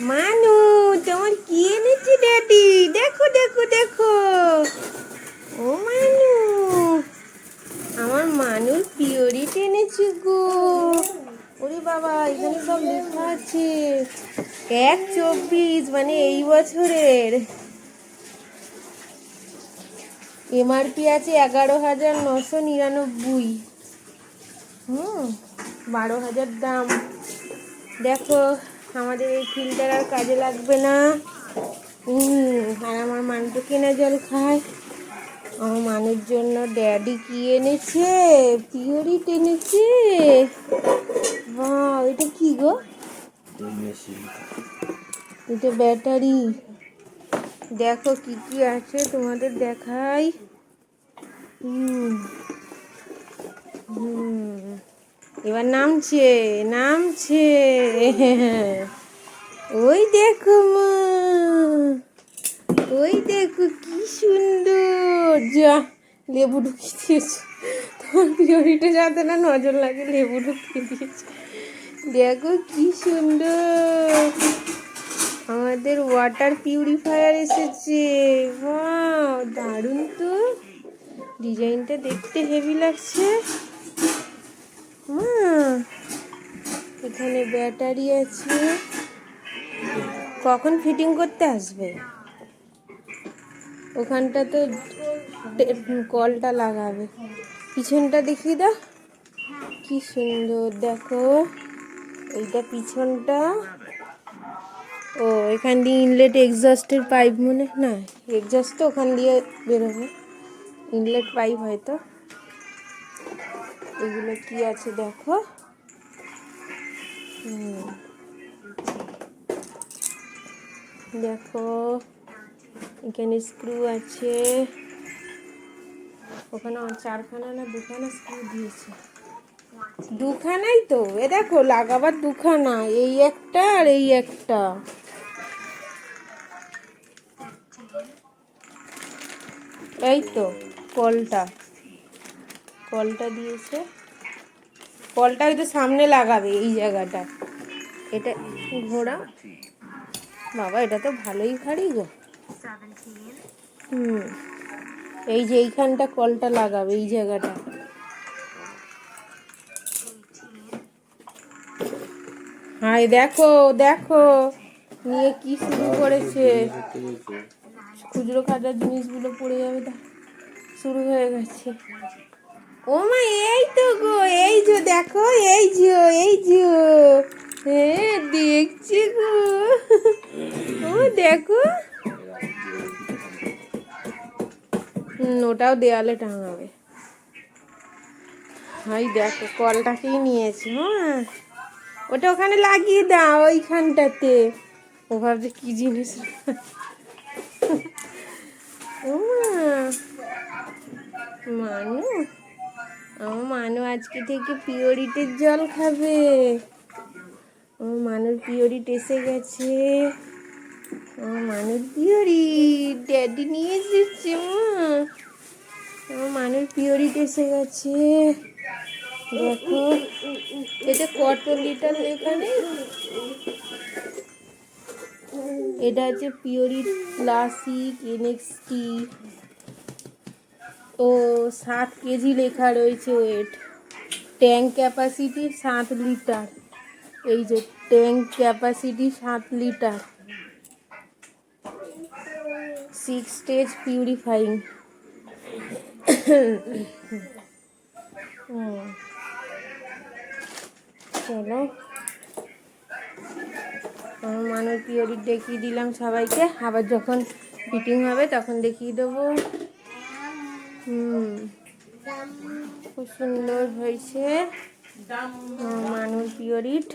মানু, তোমার কি এনেছি ড্যাডি দেখো দেখো দেখো। ও মানু, আমার মানুষ পিওরিট এনেছি গো। ওরে বাবা, এখানে সব লেখা আছে। এক চব্বিশ মানে এই বছরের। এমআরপি আছে এগারো হাজার নশো নিরানব্বই। হুম, বারো হাজার দাম। দেখো। আমাদের এই ফিল্টার আর কাজে লাগবে না। আর আমার মানুষ কেনা জল খায়। আমার মানুষ জন্য ড্যাডি কি এনেছে? পিওরিট এনেছে বাহ এটা কি গো? এটা ব্যাটারি। দেখো কি কি আছে তোমাদের দেখাই। হুম হুম এবার নামছে নামছে। ওই দেখো মা, ওই দেখো কি সুন্দর। যা, লেবু ঢুকিয়ে দিয়েছে। তোমার পিওরিটা যাতে না নজর লাগে, লেবু ঢুকিয়ে দিয়েছে। দেখো কি সুন্দর। আমাদের ওয়াটার পিউরিফায়ার এসেছে। দারুণ তো। ডিজাইনটা দেখতে হেভি লাগছে হুম এখানে ব্যাটারি আছে। কখন ফিটিং করতে আসবে? ওখানটা তো কলটা লাগাবে। পিছনটা দেখিয়ে দাও। কি সুন্দর, দেখো। এইটা পিছনটা। ও, এখান দিয়ে ইনলেট এক্সস্টের পাইপ মনে, না এক্সস্ট তো ওখান দিয়ে বেরোবে। ইনলেট পাইপ হয়তো। এগুলো কি আছে দেখো। দেখো, এখানে স্ক্রু আছে। ওখানে চারখানা না দুখানা স্ক্রু দিয়েছে। দুখানাই তো? এ দেখো, লাগাবার দুখানা। এই একটা আর এই একটা। এই তো, কলটা। কলটা দিয়েছে। কলটা হয়তো সামনে লাগাবে এই জায়গাটা। এটা ঘোড়া। বাবা, এটা তো ভালোই ভারী গো। হুম। এই যে এইখানটা কলটা লাগাবে, এই জায়গাটা। হাই দেখো দেখো। নিয়ে কি শুরু করেছে? খুচরো খাটার জিনিসগুলো পড়ে যাবে শুরু হয়ে গেছে। ও মা এই তো গো এই যে দেখো এই যে এই যে। হ্যাঁ দেখছি গো। ও দেখো। ওটাও দেয়ালে টাঙাবে। হাই দেখো কলটাকেই নিয়েছি হ্যাঁ। ওটা ওখানে লাগিয়ে দাও ওইখানটাতে। ও ভাবছে কি জিনিস? ও মা, মানু আমার মানু আজকে থেকে পিওরিটের জল খাবে। আমার মানুর পিওরিট এসে গেছে। আমার মানুর পিওরিট, ড্যাডি নিয়ে এসেছে, মা। আমার মানুর পিওরিট এসে গেছে। দেখো, এটা কত লিটার এখানে। এটা হচ্ছে পিওরিট ক্লাসিক এনএক্সটি। ও সাত কেজি লেখা রয়েছে ওয়েট ট্যাঙ্ক ক্যাপাসিটি সাত লিটার এই যে ট্যাঙ্ক ক্যাপাসিটি সাত লিটার সিক্স স্টেজ পিউরিফাইং চলো। মানুষ পিওরিট দেখিয়ে দিলাম সবাইকে। আবার যখন ফিটিং হবে তখন দেখিয়ে দেবো। হুম। খুব সুন্দর হয়েছে। মানুষ পিওরিট